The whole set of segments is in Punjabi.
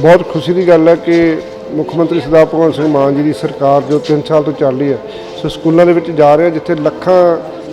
ਬਹੁਤ ਖੁਸ਼ੀ ਦੀ ਗੱਲ ਹੈ ਕਿ ਮੁੱਖ ਮੰਤਰੀ ਸਰਦਾਰ ਭਗਵੰਤ ਸਿੰਘ ਮਾਨ ਜੀ ਦੀ ਸਰਕਾਰ ਜੋ 3 ਸਾਲ ਤੋਂ ਚੱਲ ਰਹੀ ਹੈ, ਸੋ ਸਕੂਲਾਂ ਦੇ ਵਿੱਚ ਜਾ ਰਿਹਾ ਜਿੱਥੇ ਲੱਖਾਂ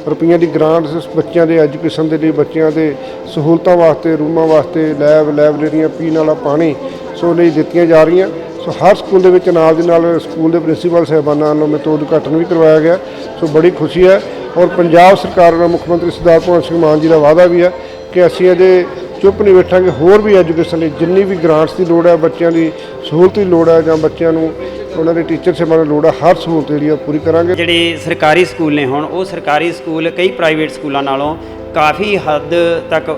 ਰੁਪਈਆਂ ਦੀ ਗ੍ਰਾਂਟ ਬੱਚਿਆਂ ਦੇ ਐਜੂਕੇਸ਼ਨ ਦੇ ਲਈ, ਬੱਚਿਆਂ ਦੇ ਸਹੂਲਤਾਂ ਵਾਸਤੇ, ਰੂਮਾਂ ਵਾਸਤੇ ਲੈਬ ਲਾਇਬ੍ਰੇਰੀਆਂ ਪੀਣ ਵਾਲਾ ਪਾਣੀ, ਸੋ ਲਈ ਦਿੱਤੀਆਂ ਜਾ ਰਹੀਆਂ। ਸੋ ਹਰ ਸਕੂਲ ਦੇ ਵਿੱਚ ਨਾਲ ਦੀ ਨਾਲ ਸਕੂਲ ਦੇ ਪ੍ਰਿੰਸੀਪਲ ਸਾਹਿਬਾਨਾਂ ਵੱਲੋਂ ਮੇਤੋਂ ਉਦਘਾਟਨ ਵੀ ਕਰਵਾਇਆ ਗਿਆ। ਸੋ ਬੜੀ ਖੁਸ਼ੀ ਹੈ ਔਰ ਪੰਜਾਬ ਸਰਕਾਰ ਦਾ ਮੁੱਖ ਮੰਤਰੀ ਸਰਦਾਰ ਭਗਵੰਤ ਸਿੰਘ ਮਾਨ ਜੀ ਦਾ ਵਾਅਦਾ ਵੀ ਹੈ ਕਿ ਅਸੀਂ ਇਹਦੇ ਚੁੱਪ ਨਹੀਂ ਬੈਠਾਂਗੇ। ਹੋਰ ਵੀ ਐਜੂਕੇਸ਼ਨ ਲਈ ਜਿੰਨੀ ਵੀ ਗ੍ਰਾਂਟਸ ਦੀ ਲੋੜ ਹੈ, ਬੱਚਿਆਂ ਦੀ ਸਹੂਲਤ ਦੀ ਲੋੜ ਹੈ ਜਾਂ ਬੱਚਿਆਂ ਨੂੰ ਉਹਨਾਂ ਦੇ ਟੀਚਰ ਸੇਵਾ ਦੀ ਲੋੜ ਹੈ, ਹਰ ਸਹੂਲਤ ਜਿਹੜੀ ਉਹ ਪੂਰੀ ਕਰਾਂਗੇ। ਜਿਹੜੇ ਸਰਕਾਰੀ ਸਕੂਲ ਨੇ ਹੁਣ, ਉਹ ਸਰਕਾਰੀ ਸਕੂਲ ਕਈ ਪ੍ਰਾਈਵੇਟ ਸਕੂਲਾਂ ਨਾਲੋਂ ਕਾਫੀ ਹੱਦ ਤੱਕ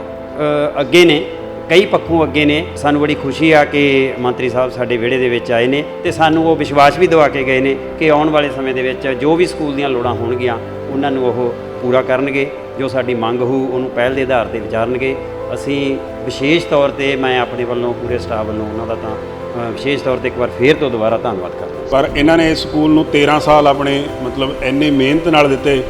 ਅੱਗੇ ਨੇ, ਕਈ ਪੱਖੋਂ ਅੱਗੇ ਨੇ। ਸਾਨੂੰ ਬੜੀ ਖੁਸ਼ੀ ਆ ਕਿ ਮੰਤਰੀ ਸਾਹਿਬ ਸਾਡੇ ਵਿਹੜੇ ਦੇ ਵਿੱਚ ਆਏ ਨੇ ਤੇ ਸਾਨੂੰ ਉਹ ਵਿਸ਼ਵਾਸ ਵੀ ਦਿਵਾ ਕੇ ਗਏ ਨੇ ਕਿ ਆਉਣ ਵਾਲੇ ਸਮੇਂ ਦੇ ਵਿੱਚ ਜੋ ਵੀ ਸਕੂਲ ਦੀਆਂ ਲੋੜਾਂ ਹੋਣਗੀਆਂ, ਉਹਨਾਂ ਨੂੰ ਉਹ ਪੂਰਾ ਕਰਨਗੇ ਜੋ ਸਾਡੀ ਮੰਗ ਹੋਊ ਉਹਨੂੰ ਪਹਿਲ ਦੇ ਆਧਾਰ ਤੇ ਵਿਚਾਰਨਗੇ। ਅਸੀਂ ਵਿਸ਼ੇਸ਼ ਤੌਰ ਤੇ ਮੈਂ ਆਪਣੇ ਵੱਲੋਂ ਪੂਰੇ ਸਟਾਫ ਵੱਲੋਂ ਉਹਨਾਂ ਦਾ ਤਾਂ ਵਿਸ਼ੇਸ਼ ਤੌਰ ਤੇ ਇੱਕ ਵਾਰ ਫੇਰ ਤੋਂ ਦੁਬਾਰਾ ਧੰਨਵਾਦ ਕਰਦਾ ਪਰ ਇਹਨਾਂ ਨੇ ਇਸ ਸਕੂਲ ਨੂੰ 13 ਸਾਲ ਆਪਣੇ ਮਤਲਬ ਇੰਨੀ ਮਿਹਨਤ ਨਾਲ ਦਿੱਤੇ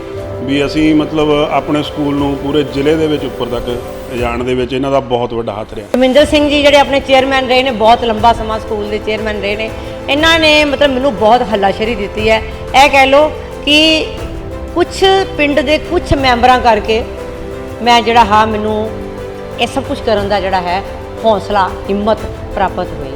ਵੀ ਅਸੀਂ ਮਤਲਬ ਆਪਣੇ ਸਕੂਲ ਨੂੰ ਪੂਰੇ ਜ਼ਿਲ੍ਹੇ ਦੇ ਵਿੱਚ ਉੱਪਰ ਤੱਕ ਜਾਣ ਦੇ ਵਿੱਚ ਇਹਨਾਂ ਦਾ ਬਹੁਤ ਵੱਡਾ ਹੱਥ ਰਿਹਾ। ਰਮਿੰਦਰ ਸਿੰਘ ਜੀ ਜਿਹੜੇ ਆਪਣੇ ਚੇਅਰਮੈਨ ਰਹੇ ਨੇ ਬਹੁਤ ਲੰਬਾ ਸਮਾਂ ਸਕੂਲ ਦੇ ਚੇਅਰਮੈਨ ਰਹੇ ਨੇ। ਇਹਨਾਂ ਨੇ ਮਤਲਬ ਮੈਨੂੰ ਬਹੁਤ ਹੱਲਾਸ਼ੇਰੀ ਦਿੱਤੀ ਹੈ। ਇਹ ਕਹਿ ਲਓ ਕਿ ਕੁਝ ਪਿੰਡ ਦੇ ਕੁਝ ਮੈਂਬਰਾਂ ਕਰਕੇ ਮੈਂ ਜਿਹੜਾ ਹਾਂ ਮੈਨੂੰ ਇਹ ਸਭ ਕੁਝ ਕਰਨ ਦਾ ਜਿਹੜਾ ਹੈ ਹੌਸਲਾ, ਹਿੰਮਤ ਪ੍ਰਾਪਤ ਹੋਈ।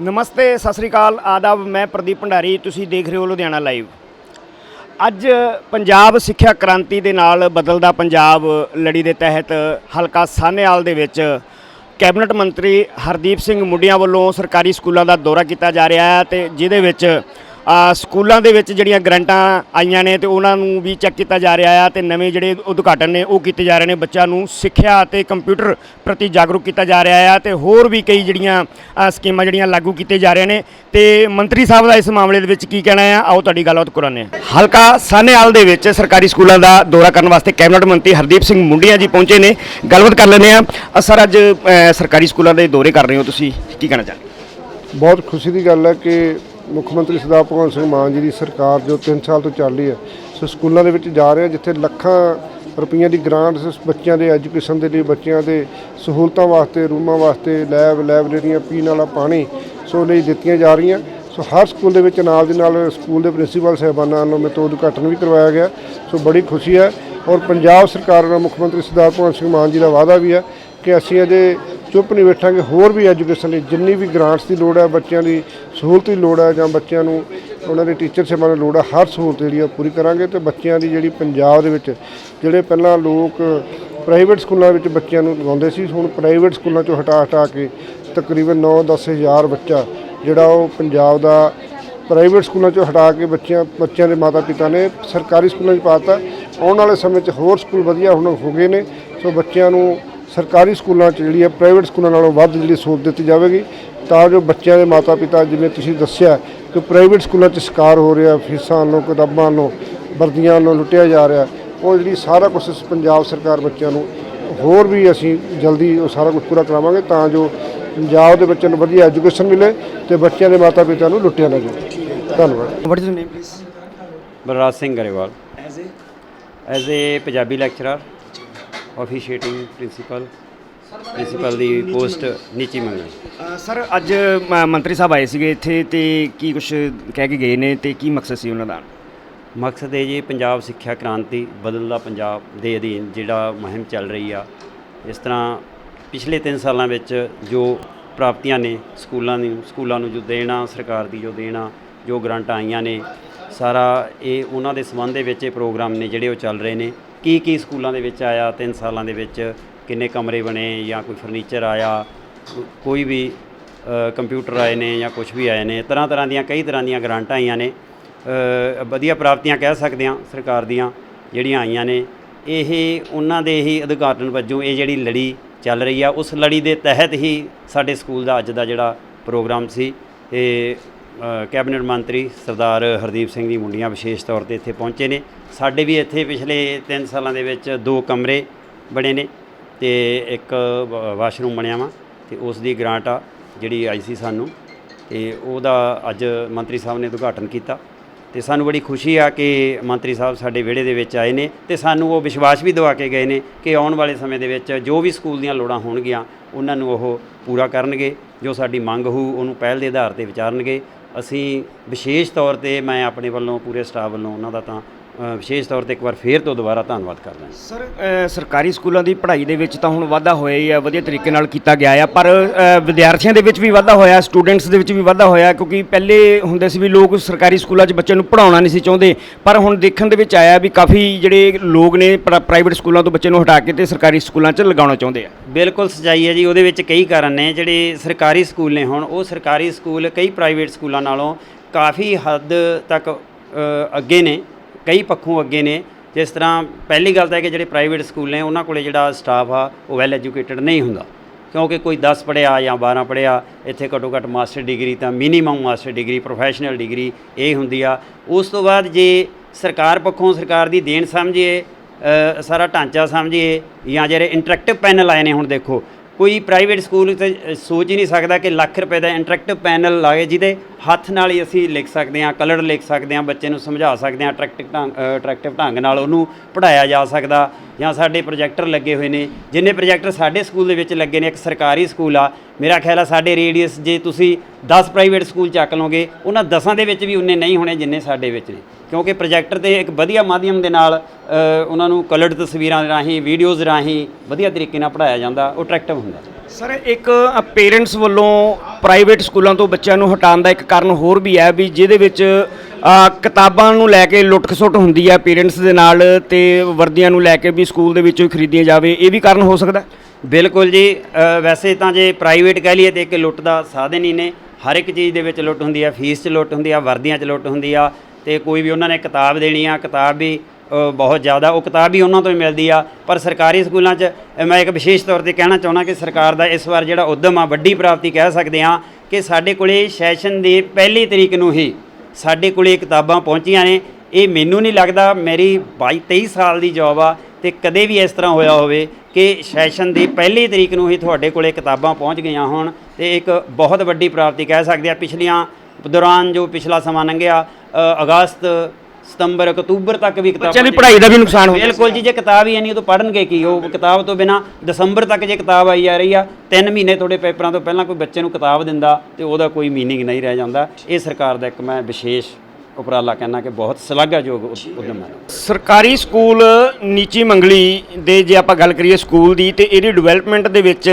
ਨਮਸਤੇ, ਸਤਿ ਸ੍ਰੀ ਅਕਾਲ। ਆਦਾਬ, ਮੈਂ ਪ੍ਰਦੀਪ ਭੰਡਾਰੀ, ਤੁਸੀਂ ਦੇਖ ਰਹੇ ਹੋ ਲੁਧਿਆਣਾ ਲਾਈਵ। ਅੱਜ ਪੰਜਾਬ ਸਿੱਖਿਆ ਕ੍ਰਾਂਤੀ ਦੇ ਨਾਲ ਬਦਲਦਾ ਪੰਜਾਬ ਲੜੀ ਦੇ ਤਹਿਤ ਹਲਕਾ ਸਾਹਨੇਵਾਲ ਦੇ ਵਿੱਚ ਕੈਬਨਿਟ ਮੰਤਰੀ ਹਰਦੀਪ ਸਿੰਘ ਮੁੰਡਿਆਂ ਵੱਲੋਂ ਸਰਕਾਰੀ ਸਕੂਲਾਂ ਦਾ ਦੌਰਾ ਕੀਤਾ ਜਾ ਰਿਹਾ ਹੈ ਤੇ ਜਿਹਦੇ ਵਿੱਚ ਸਕੂਲਾਂ ਦੇ ਵਿੱਚ ਜਿਹੜੀਆਂ ਗਰੰਟਾਂ ਆਈਆਂ ਨੇ ਤੇ ਉਹਨਾਂ ਨੂੰ ਵੀ ਚੈੱਕ ਕੀਤਾ ਜਾ ਰਿਹਾ ਹੈ ਤੇ ਨਵੇਂ ਜਿਹੜੇ ਉਦਘਾਟਨ ਨੇ ਉਹ ਕੀਤੇ ਜਾ ਰਹੇ ਨੇ। ਬੱਚਿਆਂ ਨੂੰ ਸਿੱਖਿਆ ਅਤੇ ਕੰਪਿਊਟਰ ਪ੍ਰਤੀ ਜਾਗਰੂਕ ਕੀਤਾ ਜਾ ਰਿਹਾ ਹੈ ਤੇ ਹੋਰ ਵੀ ਕਈ ਜਿਹੜੀਆਂ ਆ, ਸਕੀਮਾਂ ਜਿਹੜੀਆਂ ਲਾਗੂ ਕੀਤੇ ਜਾ ਰਹੇ ਨੇ। ਤੇ ਮੰਤਰੀ ਸਾਹਿਬ ਦਾ ਇਸ ਮਾਮਲੇ ਦੇ ਵਿੱਚ ਕੀ ਕਹਿਣਾ ਹੈ ਆਓ ਤੁਹਾਡੀ ਗੱਲਬਾਤ ਹਾਂ। ਹਲਕਾ ਸਾਹਨੇਵਾਲ ਦੇ ਵਿੱਚ ਸਰਕਾਰੀ ਸਕੂਲਾਂ ਦਾ ਦੌਰਾ ਕਰਨ ਵਾਸਤੇ ਕੈਬਨਿਟ ਮੰਤਰੀ ਹਰਦੀਪ ਸਿੰਘ ਮੁੰਡਿਆ ਜੀ ਪਹੁੰਚੇ ਨੇ। ਗੱਲਬਾਤ ਕਰ ਲੈਂਦੇ ਆ ਸਰ ਅੱਜ ਸਰਕਾਰੀ ਸਕੂਲਾਂ ਦੇ ਦੌਰੇ ਕਰ ਰਹੇ ਹੋ ਤੁਸੀਂ। ਕੀ ਕਹਿਣਾ ਚਾਹੁੰਦੇ ਬਹੁਤ ਖੁਸ਼ੀ ਦੀ ਗੱਲ ਹੈ ਕਿ ਮੁੱਖ ਮੰਤਰੀ ਸਰਦਾਰ ਭਗਵੰਤ ਸਿੰਘ ਮਾਨ ਜੀ ਦੀ ਸਰਕਾਰ ਜੋ 3 ਸਾਲ ਤੋਂ ਚੱਲ ਰਹੀ ਹੈ, ਸੋ ਸਕੂਲਾਂ ਦੇ ਵਿੱਚ ਜਾ ਰਹੇ ਜਿੱਥੇ ਲੱਖਾਂ ਰੁਪਈਆਂ ਦੀ ਗ੍ਰਾਂਟ ਬੱਚਿਆਂ ਦੇ ਐਜੂਕੇਸ਼ਨ ਦੇ ਲਈ, ਬੱਚਿਆਂ ਦੇ ਸਹੂਲਤਾਂ ਵਾਸਤੇ, ਰੂਮਾਂ ਵਾਸਤੇ ਲੈਬ ਲਾਇਬ੍ਰੇਰੀਆਂ ਪੀਣ ਵਾਲਾ ਪਾਣੀ, ਸੋ ਲਈ ਦਿੱਤੀਆਂ ਜਾ ਰਹੀਆਂ। ਸੋ ਹਰ ਸਕੂਲ ਦੇ ਵਿੱਚ ਨਾਲ ਦੀ ਨਾਲ ਸਕੂਲ ਦੇ ਪ੍ਰਿੰਸੀਪਲ ਸਾਹਿਬਾਨਾਂ ਵੱਲੋਂ ਮੇਤੋਂ ਉਦਘਾਟਨ ਵੀ ਕਰਵਾਇਆ ਗਿਆ। ਸੋ ਬੜੀ ਖੁਸ਼ੀ ਹੈ ਔਰ ਪੰਜਾਬ ਸਰਕਾਰ ਦਾ ਮੁੱਖ ਮੰਤਰੀ ਸਰਦਾਰ ਭਗਵੰਤ ਸਿੰਘ ਮਾਨ ਜੀ ਦਾ ਵਾਅਦਾ ਵੀ ਹੈ ਕਿ ਅਸੀਂ ਅਜੇ ਚੁੱਪ ਨਹੀਂ ਬੈਠਾਂਗੇ। ਹੋਰ ਵੀ ਐਜੂਕੇਸ਼ਨ ਲਈ ਜਿੰਨੀ ਵੀ ਗ੍ਰਾਂਟਸ ਦੀ ਲੋੜ ਹੈ, ਬੱਚਿਆਂ ਦੀ ਸਹੂਲਤ ਦੀ ਲੋੜ ਹੈ ਜਾਂ ਬੱਚਿਆਂ ਨੂੰ ਉਹਨਾਂ ਦੇ ਟੀਚਰ ਸੇਵਾ ਦੀ ਲੋੜ ਹੈ, ਹਰ ਸਹੂਲਤ ਜਿਹੜੀ ਆ ਪੂਰੀ ਕਰਾਂਗੇ ਤੇ ਬੱਚਿਆਂ ਦੀ ਜਿਹੜੀ ਪੰਜਾਬ ਦੇ ਵਿੱਚ, ਜਿਹੜੇ ਪਹਿਲਾਂ ਲੋਕ ਪ੍ਰਾਈਵੇਟ ਸਕੂਲਾਂ ਵਿੱਚ ਬੱਚਿਆਂ ਨੂੰ ਲਗਾਉਂਦੇ ਸੀ, ਹੁਣ ਪ੍ਰਾਈਵੇਟ ਸਕੂਲਾਂ ਚੋਂ ਹਟਾ ਹਟਾ ਕੇ ਤਕਰੀਬਨ 9-10 ਹਜ਼ਾਰ ਬੱਚਾ ਜਿਹੜਾ ਉਹ ਪੰਜਾਬ ਦਾ ਪ੍ਰਾਈਵੇਟ ਸਕੂਲਾਂ ਚੋਂ ਹਟਾ ਕੇ ਬੱਚਿਆਂ ਬੱਚਿਆਂ ਦੇ ਮਾਤਾ ਪਿਤਾ ਨੇ ਸਰਕਾਰੀ ਸਕੂਲਾਂ 'ਚ ਪਾਤਾ ਆਉਣ ਵਾਲੇ ਸਮੇਂ 'ਚ ਹੋਰ ਸਕੂਲ ਵਧੀਆ ਹੁਣ ਹੋ ਗਏ ਨੇ, ਸੋ ਬੱਚਿਆਂ ਨੂੰ ਸਰਕਾਰੀ ਸਕੂਲਾਂ 'ਚ ਜਿਹੜੀ ਹੈ ਪ੍ਰਾਈਵੇਟ ਸਕੂਲਾਂ ਨਾਲੋਂ ਵੱਧ ਜਿਹੜੀ ਸਹੂਲਤ ਦਿੱਤੀ ਜਾਵੇਗੀ ਤਾਂ ਜੋ ਬੱਚਿਆਂ ਦੇ ਮਾਤਾ ਪਿਤਾ ਜਿਵੇਂ ਤੁਸੀਂ ਦੱਸਿਆ ਕਿ ਪ੍ਰਾਈਵੇਟ ਸਕੂਲਾਂ 'ਚ ਸ਼ਿਕਾਰ ਹੋ ਰਿਹਾ ਫੀਸਾਂ ਨੂੰ ਕਿਤਾਬਾਂ ਨੂੰ ਵਰਦੀਆਂ ਨੂੰ ਲੁੱਟਿਆ ਜਾ ਰਿਹਾ ਉਹ ਜਿਹੜੀ ਸਾਰਾ ਕੁਝ ਪੰਜਾਬ ਸਰਕਾਰ ਬੱਚਿਆਂ ਨੂੰ ਹੋਰ ਵੀ ਅਸੀਂ ਜਲਦੀ ਉਹ ਸਾਰਾ ਕੁਝ ਪੂਰਾ ਕਰਾਵਾਂਗੇ ਤਾਂ ਜੋ ਪੰਜਾਬ ਦੇ ਬੱਚਿਆਂ ਨੂੰ ਵਧੀਆ ਐਜੂਕੇਸ਼ਨ ਮਿਲੇ ਤੇ ਬੱਚਿਆਂ ਦੇ ਮਾਤਾ ਪਿਤਾ ਨੂੰ ਲੁੱਟਿਆ ਨਾ ਜਾਵੇ। ਧੰਨਵਾਦ। What is your name please Balraj Singh Grewal. As a Punjabi lecturer officiating principal principal the post ਨੀਚੀ ਮੰਗਲ ਸਰ ਅੱਜ ਮ- ਮੰਤਰੀ ਸਾਹਿਬ ਆਏ ਸੀਗੇ ਇੱਥੇ ਤੇ ਕੀ ਕੁਝ ਕਹਿ ਕੇ ਗਏ ਨੇ ਤੇ ਕੀ ਮਕਸਦ ਸੀ ਉਹਨਾਂ ਦਾ? ਮਕਸਦ ਹੈ ਜੀ ਪੰਜਾਬ ਸਿੱਖਿਆ ਕ੍ਰਾਂਤੀ ਬਦਲਦਾ ਪੰਜਾਬ ਦੇ ਅਧੀਨ ਜਿਹੜਾ ਮੁਹਿੰਮ ਚੱਲ ਰਹੀ ਆ ਇਸ ਤਰ੍ਹਾਂ ਪਿਛਲੇ 3 ਸਾਲਾਂ ਵਿੱਚ ਜੋ ਪ੍ਰਾਪਤੀਆਂ ਨੇ ਸਕੂਲਾਂ ਦੀ ਸਕੂਲਾਂ ਨੂੰ ਜੋ ਦੇਣਾ ਸਰਕਾਰ ਦੀ ਜੋ ਦੇਣਾ ਜੋ ਗ੍ਰਾਂਟਾਂ ਆਈਆਂ ਨੇ ਸਾਰਾ ਇਹ ਉਹਨਾਂ ਦੇ ਸੰਬੰਧ ਦੇ ਵਿੱਚ ਇਹ ਪ੍ਰੋਗਰਾਮ ਨੇ ਜਿਹੜੇ ਉਹ ਚੱਲ ਰਹੇ ਨੇ। ਕੀ ਕੀ ਸਕੂਲਾਂ ਦੇ ਵਿੱਚ ਆਇਆ 3 ਸਾਲਾਂ ਦੇ ਵਿੱਚ ਕਿੰਨੇ ਕਮਰੇ ਬਣੇ ਜਾਂ ਕੋਈ ਫਰਨੀਚਰ ਆਇਆ, ਕੋਈ ਵੀ ਕੰਪਿਊਟਰ ਆਏ ਨੇ ਜਾਂ ਕੁਝ ਵੀ ਆਏ ਨੇ, ਤਰ੍ਹਾਂ ਤਰ੍ਹਾਂ ਦੀਆਂ ਕਈ ਤਰ੍ਹਾਂ ਦੀਆਂ ਗ੍ਰਾਂਟਾਂ ਆਈਆਂ ਨੇ। ਵਧੀਆ ਪ੍ਰਾਪਤੀਆਂ ਕਹਿ ਸਕਦੇ ਹਾਂ ਸਰਕਾਰ ਦੀਆਂ ਜਿਹੜੀਆਂ ਆਈਆਂ ਨੇ। ਇਹ ਉਹਨਾਂ ਦੇ ਹੀ ਉਦਘਾਟਨ ਵਜੋਂ ਇਹ ਜਿਹੜੀ ਲੜੀ ਚੱਲ ਰਹੀ ਆ, ਉਸ ਲੜੀ ਦੇ ਤਹਿਤ ਹੀ ਸਾਡੇ ਸਕੂਲ ਦਾ ਅੱਜ ਦਾ ਜਿਹੜਾ ਪ੍ਰੋਗਰਾਮ ਸੀ, ਇਹ ਕੈਬਨਿਟ ਮੰਤਰੀ ਸਰਦਾਰ ਹਰਦੀਪ ਸਿੰਘ ਦੀ ਮੁੰਡੀਆਂ ਵਿਸ਼ੇਸ਼ ਤੌਰ ਤੇ ਇੱਥੇ ਪਹੁੰਚੇ ਨੇ। ਸਾਡੇ ਵੀ ਇੱਥੇ ਪਿਛਲੇ 3 ਸਾਲਾਂ ਦੇ ਵਿੱਚ ਦੋ ਕਮਰੇ ਬਣੇ ਨੇ ਤੇ ਇੱਕ ਵਾਸ਼ਰੂਮ ਬਣਿਆ ਵਾ ਤੇ ਉਸ ਦੀ ਗ੍ਰਾਂਟ ਆ ਜਿਹੜੀ ਆਈ ਸੀ ਸਾਨੂੰ ਤੇ ਉਹਦਾ ਅੱਜ ਮੰਤਰੀ ਸਾਹਿਬ ਨੇ ਉਦਘਾਟਨ ਕੀਤਾ ਤੇ ਸਾਨੂੰ ਬੜੀ ਖੁਸ਼ੀ ਆ ਕਿ ਮੰਤਰੀ ਸਾਹਿਬ ਸਾਡੇ ਵਿਹੜੇ ਦੇ ਵਿੱਚ ਆਏ ਨੇ ਤੇ ਸਾਨੂੰ ਉਹ ਵਿਸ਼ਵਾਸ ਵੀ ਦਿਵਾ ਕੇ ਗਏ ਨੇ ਕਿ ਆਉਣ ਵਾਲੇ ਸਮੇਂ ਦੇ ਵਿੱਚ ਜੋ ਵੀ ਸਕੂਲ ਦੀਆਂ ਲੋੜਾਂ ਹੋਣਗੀਆਂ, ਉਹਨਾਂ ਨੂੰ ਉਹ ਪੂਰਾ ਕਰਨਗੇ, ਜੋ ਸਾਡੀ ਮੰਗ ਹੋਊ ਉਹਨੂੰ ਪਹਿਲ ਦੇ ਆਧਾਰ ਤੇ ਵਿਚਾਰਨਗੇ ਅਸੀਂ ਵਿਸ਼ੇਸ਼ ਤੌਰ ਤੇ ਮੈਂ ਆਪਣੇ ਵੱਲੋਂ ਪੂਰੇ ਸਟਾਫ ਵੱਲੋਂ ਉਹਨਾਂ ਦਾ ਤਾਂ ਵਿਸ਼ੇਸ਼ ਤੌਰ ਤੇ ਇੱਕ ਵਾਰ ਫੇਰ ਤੋਂ ਦੁਬਾਰਾ ਧੰਨਵਾਦ ਕਰਦਾ ਹਾਂ। ਸਰ ਸਰਕਾਰੀ ਸਕੂਲਾਂ ਦੀ ਪੜ੍ਹਾਈ ਦੇ ਵਿੱਚ ਤਾਂ ਹੁਣ ਵਾਧਾ ਹੋਇਆ ਹੀ ਹੈ ਵਧੀਆ ਤਰੀਕੇ ਨਾਲ ਕੀਤਾ ਗਿਆ ਆ ਪਰ ਵਿਦਿਆਰਥੀਆਂ ਦੇ ਵਿੱਚ ਵੀ ਵਾਧਾ ਹੋਇਆ ਸਟੂਡੈਂਟਸ ਦੇ ਵਿੱਚ ਵੀ ਵਾਧਾ ਹੋਇਆ ਕਿਉਂਕਿ ਪਹਿਲੇ ਹੁੰਦੇ ਸੀ ਵੀ ਲੋਕ ਸਰਕਾਰੀ ਸਕੂਲਾਂ 'ਚ ਬੱਚਿਆਂ ਨੂੰ ਪੜ੍ਹਾਉਣਾ ਨਹੀਂ ਸੀ ਚਾਹੁੰਦੇ ਪਰ ਹੁਣ ਦੇਖਣ ਦੇ ਵਿੱਚ ਆਇਆ ਵੀ ਕਾਫੀ ਜਿਹੜੇ ਲੋਕ ਨੇ ਪ੍ਰਾਈਵੇਟ ਸਕੂਲਾਂ ਤੋਂ ਬੱਚੇ ਨੂੰ ਹਟਾ ਕੇ ਤੇ ਸਰਕਾਰੀ ਸਕੂਲਾਂ 'ਚ ਲਗਾਉਣਾ ਚਾਹੁੰਦੇ ਆ। ਬਿਲਕੁਲ ਸਚਾਈ ਹੈ ਜੀ ਉਹਦੇ ਵਿੱਚ ਕਈ ਕਾਰਨ ਨੇ ਜਿਹੜੇ ਸਰਕਾਰੀ ਸਕੂਲ ਨੇ ਹੁਣ ਉਹ ਸਰਕਾਰੀ ਸਕੂਲ ਕਈ ਪ੍ਰਾਈਵੇਟ ਸਕੂਲਾਂ ਨਾਲੋਂ ਕਾਫੀ ਹੱਦ ਤੱਕ ਅੱਗੇ ਨੇ ਕਈ ਪੱਖੋਂ ਅੱਗੇ ਨੇ। ਜਿਸ ਤਰ੍ਹਾਂ ਪਹਿਲੀ ਗੱਲ ਤਾਂ ਹੈ ਕਿ ਜਿਹੜੇ ਪ੍ਰਾਈਵੇਟ ਸਕੂਲ ਨੇ, ਉਹਨਾਂ ਕੋਲੇ ਜਿਹੜਾ ਸਟਾਫ ਆ, ਉਹ ਵੈਲ ਐਜੂਕੇਟਡ ਨਹੀਂ ਹੁੰਦਾ। ਕਿਉਂਕਿ ਕੋਈ 10 ਪੜਿਆ ਜਾਂ 12 ਪੜਿਆ ਇੱਥੇ ਘੱਟੋ ਘੱਟ ਮਾਸਟਰ ਡਿਗਰੀ ਤਾਂ minimum master degree professional degree ਇਹ ਹੁੰਦੀ ਆ। ਉਸ ਤੋਂ ਬਾਅਦ ਜੇ ਸਰਕਾਰ ਪੱਖੋਂ ਸਰਕਾਰ ਦੀ ਦੇਣ ਸਮਝੀਏ ਸਾਰਾ ਢਾਂਚਾ ਸਮਝੀਏ ਜਾਂ ਜਿਹੜੇ ਇੰਟਰੈਕਟਿਵ ਪੈਨਲ ਆਏ ਨੇ ਹੁਣ ਦੇਖੋ ਕੋਈ ਪ੍ਰਾਈਵੇਟ ਸਕੂਲ ਤੇ ਸੋਚ ਹੀ ਨਹੀਂ ਸਕਦਾ ਕਿ ਲੱਖ ਰੁਪਏ ਦਾ ਇੰਟਰੈਕਟਿਵ ਪੈਨਲ ਲਾਏ ਜਿਹਦੇ ਹੱਥ ਨਾਲ ਹੀ ਅਸੀਂ ਲਿਖ ਸਕਦੇ ਹਾਂ, ਕਲਰ ਲਿਖ ਸਕਦੇ ਹਾਂ, ਬੱਚੇ ਨੂੰ ਸਮਝਾ ਸਕਦੇ ਹਾਂ, ਅਟਰੈਕਟਿਵ ਢੰਗ ਅਟਰੈਕਟਿਵ ਢੰਗ ਨਾਲ ਉਹਨੂੰ ਪੜਾਇਆ ਜਾ ਸਕਦਾ। ਜਾਂ ਸਾਡੇ ਪ੍ਰੋਜੈਕਟਰ ਲੱਗੇ ਹੋਏ ਨੇ, ਜਿੰਨੇ ਪ੍ਰੋਜੈਕਟਰ ਸਾਡੇ ਸਕੂਲ ਦੇ ਵਿੱਚ ਲੱਗੇ ਨੇ, ਇੱਕ ਸਰਕਾਰੀ ਸਕੂਲ ਆ, ਮੇਰਾ ਖਿਆਲ ਆ ਸਾਡੇ ਰੇਡੀਅਸ, ਜੇ ਤੁਸੀਂ 10 ਪ੍ਰਾਈਵੇਟ ਸਕੂਲ ਚੱਕ ਲਓਗੇ, ਉਹਨਾਂ 10ਾਂ ਦੇ ਵਿੱਚ ਵੀ ਉਨੇ ਨਹੀਂ ਹੋਣੇ ਜਿੰਨੇ ਸਾਡੇ ਵਿੱਚ ਨੇ। ਕਿਉਂਕਿ ਪ੍ਰੋਜੈਕਟਰ ਤੇ ਇੱਕ ਵਧੀਆ ਮਾਧਿਅਮ ਦੇ ਨਾਲ ਉਹਨਾਂ ਨੂੰ ਕਲਰਡ ਤਸਵੀਰਾਂ ਰਾਹੀਂ, ਵੀਡੀਓਜ਼ ਰਾਹੀਂ ਵਧੀਆ ਤਰੀਕੇ ਨਾਲ ਪੜਾਇਆ ਜਾਂਦਾ, ਉਹ ਅਟਰੈਕਟਿਵ ਹੁੰਦਾ। ਸਰ, ਇੱਕ ਪੇਰੈਂਟਸ ਵੱਲੋਂ ਪ੍ਰਾਈਵੇਟ ਸਕੂਲਾਂ ਤੋਂ ਬੱਚਿਆਂ ਨੂੰ ਹਟਾਉਣ ਦਾ ਇੱਕ ਕਾਰਨ ਹੋਰ ਵੀ ਹੈ ਵੀ ਜਿਹਦੇ ਵਿੱਚ ਕਿਤਾਬਾਂ ਨੂੰ ਲੈ ਕੇ ਲੁੱਟ ਖਸੁੱਟ ਹੁੰਦੀ ਆ ਪੇਰੈਂਟਸ ਦੇ ਨਾਲ ਤੇ ਵਰਦੀਆਂ ਨੂੰ ਲੈ ਕੇ ਵੀ ਸਕੂਲ ਦੇ ਵਿੱਚੋਂ ਹੀ ਖਰੀਦੀਆਂ ਜਾਵੇ, ਇਹ ਵੀ ਕਾਰਨ ਹੋ ਸਕਦਾ? ਬਿਲਕੁਲ ਜੀ ਵੈਸੇ ਤਾਂ ਜੇ ਪ੍ਰਾਈਵੇਟ ਕਹਿ ਲਈਏ ਤੇ ਇੱਕ ਲੁੱਟ ਦਾ ਸਾਧਨ ਹੀ ਨੇ। ਹਰ ਇੱਕ ਚੀਜ਼ ਦੇ ਵਿੱਚ ਲੁੱਟ ਹੁੰਦੀ ਆ, ਫੀਸ 'ਚ ਲੁੱਟ ਹੁੰਦੀ ਆ, ਵਰਦੀਆਂ 'ਚ ਲੁੱਟ ਹੁੰਦੀ ਆ ਤੇ ਕੋਈ ਵੀ ਉਹਨਾਂ ਨੇ ਕਿਤਾਬ ਦੇਣੀ ਆ, ਕਿਤਾਬ ਵੀ ਬਹੁਤ ਜ਼ਿਆਦਾ, ਉਹ ਕਿਤਾਬ ਵੀ ਉਹਨਾਂ ਤੋਂ ਹੀ ਮਿਲਦੀ ਆ। ਪਰ ਸਰਕਾਰੀ ਸਕੂਲਾਂ 'ਚ ਮੈਂ ਇੱਕ ਵਿਸ਼ੇਸ਼ ਤੌਰ ਤੇ ਕਹਿਣਾ ਚਾਹੁੰਦਾ ਕਿ ਸਰਕਾਰ ਦਾ ਇਸ ਵਾਰ ਜਿਹੜਾ ਉਦਮ ਆ, ਵੱਡੀ ਪ੍ਰਾਪਤੀ ਕਹਿ ਸਕਦੇ ਆ ਕਿ ਸਾਡੇ ਕੋਲੇ ਸੈਸ਼ਨ ਦੀ ਪਹਿਲੀ ਤਰੀਕ ਨੂੰ ਹੀ ਸਾਡੇ ਕੋਲੇ ਕਿਤਾਬਾਂ ਪਹੁੰਚੀਆਂ ਨੇ। ਇਹ ਮੈਨੂੰ ਨਹੀਂ ਲੱਗਦਾ ਮੇਰੀ 22 23 ਸਾਲ ਦੀ ਜੌਬ ਆ ਤੇ ਕਦੇ ਵੀ ਇਸ ਤਰ੍ਹਾਂ ਹੋਇਆ ਹੋਵੇ ਕਿ ਸੈਸ਼ਨ ਦੀ ਪਹਿਲੀ ਤਰੀਕ ਨੂੰ ਹੀ ਤੁਹਾਡੇ ਕੋਲੇ ਕਿਤਾਬਾਂ ਪਹੁੰਚ ਗਈਆਂ ਹੋਣ ਤੇ ਇੱਕ ਬਹੁਤ ਵੱਡੀ ਪ੍ਰਾਪਤੀ ਕਹਿ ਸਕਦੇ ਆ। ਪਿਛਲੀਆਂ ਦੌਰਾਨ ਜੋ ਪਿਛਲਾ ਸਮਾਂ ਲੰਘਿਆ ਅਗਸਤ ਸਤੰਬਰ ਅਕਤੂਬਰ ਤੱਕ ਵੀ ਕਿਤਾਬਾਂ ਬੱਚਿਆਂ ਦੀ ਪੜ੍ਹਾਈ ਦਾ ਵੀ ਨੁਕਸਾਨ ਹੋ ਬਿਲਕੁਲ ਜੀ ਜੇ ਕਿਤਾਬ ਹੀ ਨਹੀਂ ਉਹ ਤੋਂ ਪੜ੍ਹਨਗੇ ਕੀ? ਉਹ ਕਿਤਾਬ ਤੋਂ ਬਿਨਾ ਦਸੰਬਰ ਤੱਕ ਜੇ ਕਿਤਾਬ ਆਈ ਜਾ ਰਹੀ ਆ 3 ਮਹੀਨੇ ਤੁਹਾਡੇ ਪੇਪਰਾਂ ਤੋਂ ਪਹਿਲਾਂ ਕੋਈ ਬੱਚੇ ਨੂੰ ਕਿਤਾਬ ਦਿੰਦਾ ਤੇ ਉਹਦਾ ਕੋਈ ਮੀਨਿੰਗ ਨਹੀਂ ਰਹਿ ਜਾਂਦਾ। ਇਹ ਸਰਕਾਰ ਦਾ ਇੱਕ ਮੈਂ ਵਿਸ਼ੇਸ਼ ਉਪਰਾਲਾ ਕਹਿਣਾ ਕਿ ਬਹੁਤ ਸ਼ਲਾਘਾਯੋਗ ਉਦ- ਉਦਮ ਹੈ। ਸਰਕਾਰੀ ਸਕੂਲ ਨੀਚੀ ਮੰਗਲੀ ਦੇ ਜੇ ਆਪਾਂ ਗੱਲ ਕਰੀਏ ਸਕੂਲ ਦੀ ਤੇ ਇਹਦੀ ਡਿਵੈਲਪਮੈਂਟ ਦੇ ਵਿੱਚ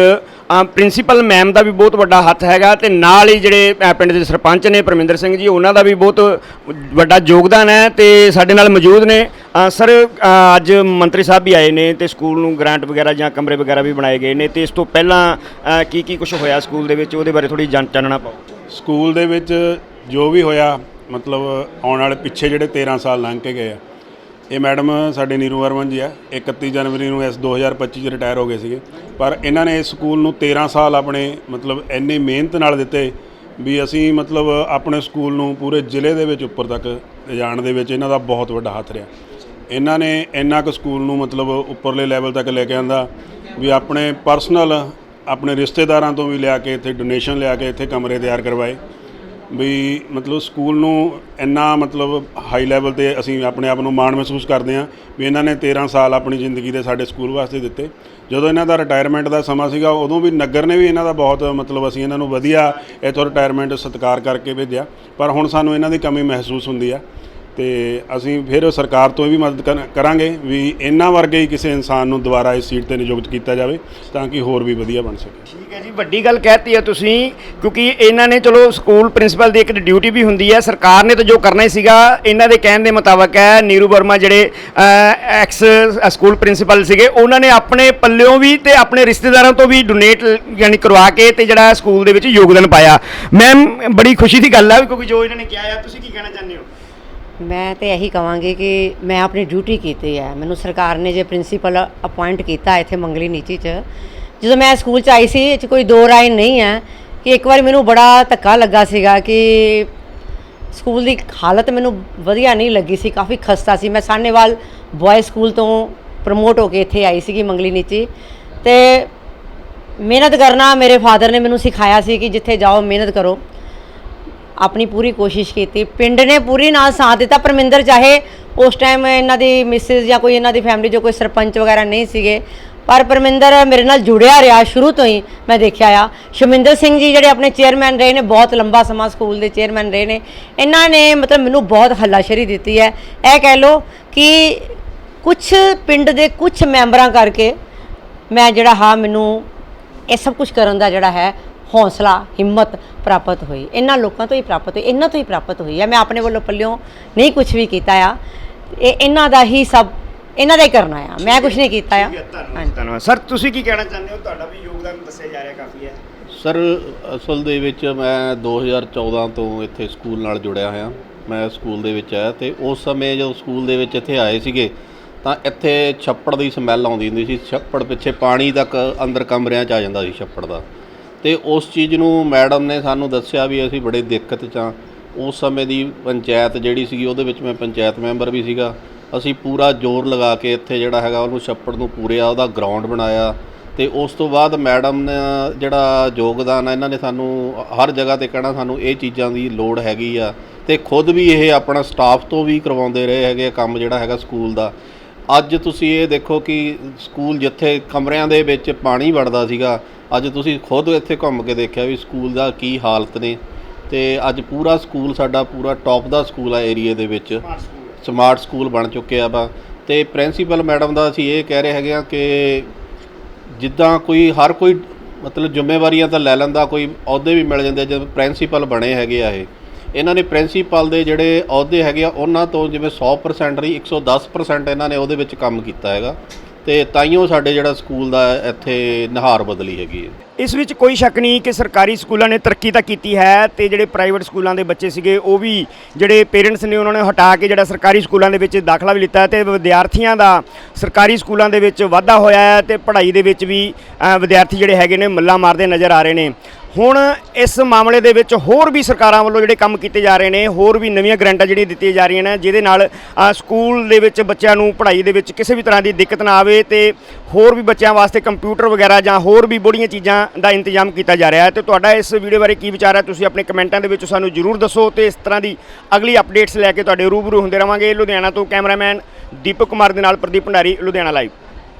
ਪ੍ਰਿੰਸੀਪਲ ਮੈਮ ਦਾ ਵੀ ਬਹੁਤ ਵੱਡਾ ਹੱਥ ਹੈਗਾ ਤੇ ਨਾਲ ਹੀ ਜਿਹੜੇ ਪਿੰਡ ਦੇ ਸਰਪੰਚ ਨੇ ਪਰਮਿੰਦਰ ਸਿੰਘ ਜੀ, ਉਹਨਾਂ ਦਾ ਵੀ ਬਹੁਤ ਵੱਡਾ ਯੋਗਦਾਨ ਹੈ ਤੇ ਸਾਡੇ ਨਾਲ ਮੌਜੂਦ ਨੇ। ਸਰ ਅੱਜ ਮੰਤਰੀ ਸਾਹਿਬ ਵੀ ਆਏ ਨੇ ਤੇ ਸਕੂਲ ਨੂੰ ਗ੍ਰਾਂਟ ਵਗੈਰਾ ਜਾਂ ਕਮਰੇ ਵਗੈਰਾ ਵੀ ਬਣਾਏ ਗਏ ਨੇ ਤੇ ਇਸ ਤੋਂ ਪਹਿਲਾਂ ਕੀ ਕੀ ਕੁਝ ਹੋਇਆ ਸਕੂਲ ਦੇ ਵਿੱਚ? ਉਹਦੇ ਬਾਰੇ ਥੋੜੀ ਜਾਣਨਾ ਪਾਓ। ਸਕੂਲ ਦੇ ਵਿੱਚ ਜੋ ਵੀ ਹੋਇਆ, ਮਤਲਬ ਆਉਣ ਵਾਲੇ ਪਿੱਛੇ ਜਿਹੜੇ 13 ਸਾਲ ਲੰਘ ਕੇ ਗਏ ਆ ਇਹ ਮੈਡਮ ਸਾਡੇ ਨੀਰੂ ਵਰਮਨ ਜੀ ਆ 31 ਜਨਵਰੀ ਨੂੰ ਇਸ 2025 ਚ ਰਿਟਾਇਰ ਹੋ ਗਏ ਸੀਗੇ। ਪਰ ਇਹਨਾਂ ਨੇ ਇਸ ਸਕੂਲ ਨੂੰ 13 ਸਾਲ ਆਪਣੇ ਮਤਲਬ ਇੰਨੀ ਮਿਹਨਤ ਨਾਲ ਦਿੱਤੇ ਵੀ ਅਸੀਂ ਮਤਲਬ ਆਪਣੇ ਸਕੂਲ ਨੂੰ ਪੂਰੇ ਜ਼ਿਲ੍ਹੇ ਦੇ ਵਿੱਚ ਉੱਪਰ ਤੱਕ ਲਿਜਾਣ ਦੇ ਵਿੱਚ ਇਹਨਾਂ ਦਾ ਬਹੁਤ ਵੱਡਾ ਹੱਥ ਰਿਹਾ। ਇਹਨਾਂ ਨੇ ਇੰਨਾ ਕੁ ਸਕੂਲ ਨੂੰ ਮਤਲਬ ਉੱਪਰਲੇ ਲੈਵਲ ਤੱਕ ਲੈ ਕੇ ਆਂਦਾ ਵੀ ਆਪਣੇ ਪਰਸਨਲ ਆਪਣੇ ਰਿਸ਼ਤੇਦਾਰਾਂ ਤੋਂ ਵੀ ਲਿਆ ਕੇ, ਇੱਥੇ ਡੋਨੇਸ਼ਨ ਲਿਆ ਕੇ ਇੱਥੇ ਕਮਰੇ ਤਿਆਰ ਕਰਵਾਏ। ਵੀ ਮਤਲਬ ਸਕੂਲ ਨੂੰ ਇੰਨਾ ਮਤਲਬ ਹਾਈ ਲੈਵਲ ਤੇ ਅਸੀਂ ਆਪਣੇ ਆਪ ਨੂੰ ਮਾਣ ਮਹਿਸੂਸ ਕਰਦੇ ਹਾਂ ਵੀ ਇਹਨਾਂ ਨੇ 13 ਸਾਲ ਆਪਣੀ ਜ਼ਿੰਦਗੀ ਦੇ ਸਾਡੇ ਸਕੂਲ ਵਾਸਤੇ ਦਿੱਤੇ। ਜਦੋਂ ਇਹਨਾਂ ਦਾ ਰਿਟਾਇਰਮੈਂਟ ਦਾ ਸਮਾਂ ਸੀਗਾ, ਉਦੋਂ ਵੀ ਨਗਰ ਨੇ ਵੀ ਇਹਨਾਂ ਦਾ ਬਹੁਤ ਮਤਲਬ ਅਸੀਂ ਇਹਨਾਂ ਨੂੰ ਵਧੀਆ ਇੱਥੋਂ ਰਿਟਾਇਰਮੈਂਟ ਸਤਿਕਾਰ ਕਰਕੇ ਭੇਜਿਆ। ਪਰ ਹੁਣ ਸਾਨੂੰ ਇਹਨਾਂ ਦੀ ਕਮੀ ਮਹਿਸੂਸ ਹੁੰਦੀ ਆ। ਤੇ ਅਸੀਂ ਫਿਰ ਸਰਕਾਰ ਤੋਂ ਇਹ ਵੀ ਮਦਦ ਕਰ- ਕਰਾਂਗੇ ਵੀ ਇਹਨਾਂ ਵਰਗੇ ਹੀ ਕਿਸੇ ਇਨਸਾਨ ਨੂੰ ਦੁਬਾਰਾ ਇਸ ਸੀਟ ਤੇ ਨਿਯੁਕਤ ਕੀਤਾ ਜਾਵੇ ਤਾਂ ਕਿ ਹੋਰ ਵੀ ਵਧੀਆ ਬਣ ਸਕੇ। ਠੀਕ ਹੈ ਜੀ, ਵੱਡੀ ਗੱਲ ਕਹਿਤੀ ਹੈ ਤੁਸੀਂ, ਕਿਉਂਕਿ ਇਹਨਾਂ ਨੇ ਚਲੋ ਸਕੂਲ ਪ੍ਰਿੰਸੀਪਲ ਦੀ ਇੱਕ ਡਿਊਟੀ ਵੀ ਹੁੰਦੀ ਹੈ, ਸਰਕਾਰ ਨੇ ਤਾਂ ਜੋ ਕਰਨਾ ਹੀ ਸੀਗਾ, ਇਹਨਾਂ ਦੇ ਕਹਿਣ ਦੇ ਮੁਤਾਬਕ ਹੈ, ਨੀਰੂ ਵਰਮਾ ਜਿਹੜੇ ਐਕਸ ਸਕੂਲ ਪ੍ਰਿੰਸੀਪਲ ਸੀਗੇ, ਉਹਨਾਂ ਨੇ ਆਪਣੇ ਪੱਲਿਓਂ ਵੀ ਤੇ ਆਪਣੇ ਰਿਸ਼ਤੇਦਾਰਾਂ ਤੋਂ ਵੀ ਡੋਨੇਟ ਯਾਨੀ ਕਰਵਾ ਕੇ ਤੇ ਜਿਹੜਾ ਸਕੂਲ ਦੇ ਵਿੱਚ ਯੋਗਦਾਨ ਪਾਇਆ। ਮੈਮ, ਬੜੀ ਖੁਸ਼ੀ ਦੀ ਗੱਲ ਆ, ਕਿਉਂਕਿ ਜੋ ਇਹਨਾਂ ਨੇ ਕਿਹਾ ਆ, ਤੁਸੀਂ ਕੀ ਕਹਿਣਾ ਚਾਹੁੰਦੇ ਹੋ? ਮੈਂ ਤੇ ਇਹੀ ਕਹਾਂਗੀ ਕਿ ਮੈਂ ਆਪਣੀ ਡਿਊਟੀ ਕੀਤੀ ਹੈ। ਮੈਨੂੰ ਸਰਕਾਰ ਨੇ ਜੇ ਪ੍ਰਿੰਸੀਪਲ ਅਪਾਇੰਟ ਕੀਤਾ ਇੱਥੇ ਮੰਗਲੀ ਨੀਚੀ ਚ, ਜਦੋਂ ਮੈਂ ਸਕੂਲ ਚ ਆਈ ਸੀ, ਇਹ ਚ ਕੋਈ ਦੋ ਰਾਏ ਨਹੀਂ ਹੈ ਕਿ ਇੱਕ ਵਾਰ ਮੈਨੂੰ ਬੜਾ ਧੱਕਾ ਲੱਗਾ ਸੀਗਾ ਕਿ ਸਕੂਲ ਦੀ ਹਾਲਤ ਮੈਨੂੰ ਵਧੀਆ ਨਹੀਂ ਲੱਗੀ ਸੀ, ਕਾਫੀ ਖਸਤਾ ਸੀ। ਮੈਂ ਸਾਹਨੇਵਾਲ ਬॉय ਸਕੂਲ ਤੋਂ ਪ੍ਰਮੋਟ ਹੋ ਕੇ ਇੱਥੇ ਆਈ ਸੀਗੀ ਮੰਗਲੀ ਨੀਚੀ ਤੇ ਮਿਹਨਤ ਕਰਨਾ ਮੇਰੇ ਫਾਦਰ ਨੇ ਮੈਨੂੰ ਸਿਖਾਇਆ ਸੀ ਕਿ ਜਿੱਥੇ ਜਾਓ ਮਿਹਨਤ ਕਰੋ। ਆਪਣੀ ਪੂਰੀ ਕੋਸ਼ਿਸ਼ ਕੀਤੀ। ਪਿੰਡ ਨੇ ਪੂਰੀ ਨਾਲ ਸਾਥ ਦਿੱਤਾ। ਪਰਮਿੰਦਰ, ਚਾਹੇ ਉਸ ਟਾਈਮ ਇਹਨਾਂ ਦੀ ਮਿਸਿਸ ਜਾਂ ਕੋਈ ਇਹਨਾਂ ਦੀ ਫੈਮਿਲੀ ਜੋ ਕੋਈ ਸਰਪੰਚ ਵਗੈਰਾ ਨਹੀਂ ਸੀਗੇ, ਪਰ ਪਰਮਿੰਦਰ ਮੇਰੇ ਨਾਲ ਜੁੜਿਆ ਰਿਹਾ ਸ਼ੁਰੂ ਤੋਂ ਹੀ ਮੈਂ ਦੇਖਿਆ ਆ। ਸ਼ਮਿੰਦਰ ਸਿੰਘ ਜੀ ਜਿਹੜੇ ਆਪਣੇ ਚੇਅਰਮੈਨ ਰਹੇ ਨੇ, ਬਹੁਤ ਲੰਬਾ ਸਮਾਂ ਸਕੂਲ ਦੇ ਚੇਅਰਮੈਨ ਰਹੇ ਨੇ। ਇਹਨਾਂ ਨੇ ਮਤਲਬ ਮੈਨੂੰ ਬਹੁਤ ਹੱਲਾਸ਼ੇਰੀ ਦਿੱਤੀ ਹੈ। ਇਹ ਕਹਿ ਲਓ ਕਿ ਕੁਝ ਪਿੰਡ ਦੇ ਕੁਝ ਮੈਂਬਰਾਂ ਕਰਕੇ ਮੈਂ ਜਿਹੜਾ ਹਾਂ, ਮੈਨੂੰ ਇਹ ਸਭ ਕੁਝ ਕਰਨ ਦਾ ਜਿਹੜਾ ਹੈ ਹੌਸਲਾ ਹਿੰਮਤ ਪ੍ਰਾਪਤ ਹੋਈ। ਇਹਨਾਂ ਲੋਕਾਂ ਤੋਂ ਹੀ ਪ੍ਰਾਪਤ ਹੋਈ ਇਹਨਾਂ ਤੋਂ ਹੀ ਪ੍ਰਾਪਤ ਹੋਈ ਹੈ ਮੈਂ ਆਪਣੇ ਵੱਲੋਂ ਪੱਲਿਓਂ ਨਹੀਂ ਕੁਝ ਵੀ ਕੀਤਾ ਆ। ਇਹ ਇਹਨਾਂ ਦਾ ਹੀ ਸਭ ਇਹਨਾਂ ਦਾ ਹੀ ਕਰਨਾ ਆ। ਮੈਂ ਕੁਝ ਨਹੀਂ ਕੀਤਾ ਆ। ਧੰਨਵਾਦ। ਸਰ ਤੁਸੀਂ ਕੀ ਕਹਿਣਾ ਚਾਹੁੰਦੇ ਹੋ? ਤੁਹਾਡਾ ਵੀ ਯੋਗਦਾਨ ਦੱਸਿਆ ਜਾ ਰਿਹਾ ਕਾਫੀ ਹੈ। ਸਰ ਅਸਲ ਦੇ ਵਿੱਚ ਮੈਂ 2014 ਤੋਂ ਇੱਥੇ ਸਕੂਲ ਨਾਲ ਜੁੜਿਆ ਹੋਇਆ। ਮੈਂ ਸਕੂਲ ਦੇ ਵਿੱਚ ਆਇਆ ਤੇ ਉਸ ਸਮੇਂ ਜਦੋਂ ਸਕੂਲ ਦੇ ਵਿੱਚ ਇੱਥੇ ਆਏ ਸੀਗੇ ਤਾਂ ਇੱਥੇ ਛੱਪੜ ਦੀ ਸਮੈਲ ਆਉਂਦੀ ਹੁੰਦੀ ਸੀ। ਛੱਪੜ ਪਿੱਛੇ ਪਾਣੀ ਤੱਕ ਅੰਦਰ ਕਮਰਿਆਂ 'ਚ ਆ ਜਾਂਦਾ ਸੀ ਛੱਪੜ ਦਾ। ਤੇ ਉਸ ਚੀਜ਼ ਨੂੰ ਮੈਡਮ ਨੇ ਸਾਨੂੰ ਦੱਸਿਆ ਵੀ ਅਸੀਂ ਬੜੇ ਦਿੱਕਤ 'ਚ ਹਾਂ। ਉਸ ਸਮੇਂ ਦੀ ਪੰਚਾਇਤ ਜਿਹੜੀ ਸੀਗੀ, ਉਹਦੇ ਵਿੱਚ ਮੈਂ ਪੰਚਾਇਤ ਮੈਂਬਰ ਵੀ ਸੀਗਾ। ਅਸੀਂ ਪੂਰਾ ਜ਼ੋਰ ਲਗਾ ਕੇ ਇੱਥੇ ਜਿਹੜਾ ਹੈਗਾ, ਉਹਨੂੰ ਛੱਪੜ ਨੂੰ ਪੂਰਿਆ ਉਹਦਾ ਗਰਾਊਂਡ ਬਣਾਇਆ। ਤੇ ਉਸ ਤੋਂ ਬਾਅਦ ਮੈਡਮ ਨੇ ਜਿਹੜਾ ਯੋਗਦਾਨ ਆ, ਇਹਨਾਂ ਨੇ ਸਾਨੂੰ ਹਰ ਜਗ੍ਹਾ ਤੇ ਕਹਿਣਾ, ਸਾਨੂੰ ਇਹ ਚੀਜ਼ਾਂ ਦੀ ਲੋੜ ਹੈਗੀ ਆ। ਤੇ ਖੁਦ ਵੀ ਇਹ ਆਪਣਾ ਸਟਾਫ ਤੋਂ ਵੀ ਕਰਵਾਉਂਦੇ ਰਹੇ ਹੈਗੇ ਆ ਕੰਮ ਜਿਹੜਾ ਹੈਗਾ ਸਕੂਲ ਦਾ। ਅੱਜ ਤੁਸੀਂ ਇਹ ਦੇਖੋ ਕਿ ਸਕੂਲ ਜਿੱਥੇ ਕਮਰਿਆਂ ਦੇ ਵਿੱਚ ਪਾਣੀ ਵੜਦਾ ਸੀਗਾ ਅੱਜ ਤੁਸੀਂ ਖੁਦ ਇੱਥੇ ਘੁੰਮ ਕੇ ਦੇਖਿਆ ਵੀ ਸਕੂਲ ਦਾ ਕੀ ਹਾਲਤ ਨੇ ਤੇ ਅੱਜ ਪੂਰਾ ਸਕੂਲ ਸਾਡਾ ਪੂਰਾ ਟੌਪ ਦਾ ਸਕੂਲ ਆ ਏਰੀਏ ਦੇ ਵਿੱਚ। ਸਮਾਰਟ ਸਕੂਲ ਬਣ ਚੁੱਕਿਆ ਵਾ। ਤੇ ਪ੍ਰਿੰਸੀਪਲ ਮੈਡਮ ਦਾ ਅਸੀਂ ਇਹ ਕਹਿ ਰਹੇ ਹੈਗੇ ਆ ਕਿ ਜਿੱਦਾਂ ਕੋਈ ਹਰ ਕੋਈ ਮਤਲਬ ਜ਼ਿੰਮੇਵਾਰੀਆਂ ਤਾਂ ਲੈ ਲੈਂਦਾ ਕੋਈ ਅਹੁਦੇ ਵੀ ਮਿਲ ਜਾਂਦੇ ਜਿਵੇਂ ਪ੍ਰਿੰਸੀਪਲ ਬਣੇ ਹੈਗੇ ਆ ਇਹ। ਇਹਨਾਂ ਨੇ ਪ੍ਰਿੰਸੀਪਲ ਦੇ ਜਿਹੜੇ ਅਹੁਦੇ ਹੈਗੇ ਆ ਉਹਨਾਂ ਤੋਂ ਜਿਵੇਂ 100% ਦੀ 110% ਇਹਨਾਂ ਨੇ ਉਹਦੇ ਵਿੱਚ ਕੰਮ ਕੀਤਾ ਹੈਗਾ। ਤੇ ਤਾਈਓ ਸਾਡੇ ਜਿਹੜਾ ਸਕੂਲ ਦਾ ਇੱਥੇ ਨਹਾਰ ਬਦਲੀ ਹੈਗੀ ਹੈ। ਇਸ ਵਿੱਚ ਕੋਈ ਸ਼ੱਕ ਨਹੀਂ ਕਿ ਸਰਕਾਰੀ ਸਕੂਲਾਂ ਨੇ ਤਰੱਕੀ ਤਾਂ ਕੀਤੀ ਹੈ ਤੇ ਜਿਹੜੇ ਪ੍ਰਾਈਵੇਟ ਸਕੂਲਾਂ ਦੇ ਬੱਚੇ ਸੀਗੇ, ਉਹ ਵੀ ਜਿਹੜੇ ਪੇਰੈਂਟਸ ਨੇ ਉਹਨਾਂ ਨੇ ਹਟਾ ਕੇ ਜਿਹੜਾ ਸਰਕਾਰੀ ਸਕੂਲਾਂ ਦੇ ਵਿੱਚ ਦਾਖਲਾ ਵੀ ਲਿੱਤਾ ਹੈ ਤੇ ਵਿਦਿਆਰਥੀਆਂ ਦਾ ਸਰਕਾਰੀ ਸਕੂਲਾਂ ਦੇ ਵਿੱਚ ਵਾਧਾ ਹੋਇਆ ਹੈ ਤੇ ਪੜ੍ਹਾਈ ਦੇ ਵਿੱਚ ਵੀ ਵਿਦਿਆਰਥੀ ਜਿਹੜੇ ਹੈਗੇ ਨੇ ਮੱਲਾ ਮਾਰਦੇ ਨਜ਼ਰ ਆ ਰਹੇ ਨੇ। ਹੁਣ ਇਸ ਮਾਮਲੇ ਦੇ ਵਿੱਚ ਹੋਰ ਵੀ ਸਰਕਾਰਾਂ ਵੱਲੋਂ ਜਿਹੜੇ ਕੰਮ ਕੀਤੇ ਜਾ ਰਹੇ ਨੇ, ਹੋਰ ਵੀ ਨਵੀਆਂ ਗ੍ਰਾਂਟਾਂ ਜਿਹੜੀਆਂ ਦਿੱਤੀਆਂ ਜਾ ਰਹੀਆਂ ਨੇ, ਜਿਹਦੇ ਨਾਲ ਸਕੂਲ ਦੇ ਵਿੱਚ ਬੱਚਿਆਂ ਨੂੰ ਪੜ੍ਹਾਈ ਦੇ ਵਿੱਚ ਕਿਸੇ ਵੀ ਤਰ੍ਹਾਂ ਦੀ ਦਿੱਕਤ ਨਾ ਆਵੇ ਤੇ ਹੋਰ ਵੀ ਬੱਚਿਆਂ ਵਾਸਤੇ ਕੰਪਿਊਟਰ ਵਗੈਰਾ ਜਾਂ ਹੋਰ ਵੀ ਬੜੀਆਂ ਚੀਜ਼ਾਂ ਦਾ ਇੰਤਜ਼ਾਮ ਕੀਤਾ ਜਾ ਰਿਹਾ ਹੈ। ਤੇ ਤੁਹਾਡਾ ਇਸ ਵੀਡੀਓ ਬਾਰੇ ਕੀ ਵਿਚਾਰ ਹੈ? ਤੁਸੀਂ ਆਪਣੇ ਕਮੈਂਟਾਂ ਦੇ ਵਿੱਚ ਸਾਨੂੰ ਜਰੂਰ ਦੱਸੋ ਤੇ ਇਸ ਤਰ੍ਹਾਂ ਦੀ ਅਗਲੀ ਅਪਡੇਟਸ ਲੈ ਕੇ ਤੁਹਾਡੇ ਰੂਬਰੂ ਹੁੰਦੇ ਰਵਾਂਗੇ। ਲੁਧਿਆਣਾ ਤੋਂ ਕੈਮਰਾਮੈਨ ਦੀਪਕ ਕੁਮਾਰ ਦੇ ਨਾਲ ਪ੍ਰਦੀਪ ਭੰਡਾਰੀ, ਲੁਧਿਆਣਾ ਲਾਈਵ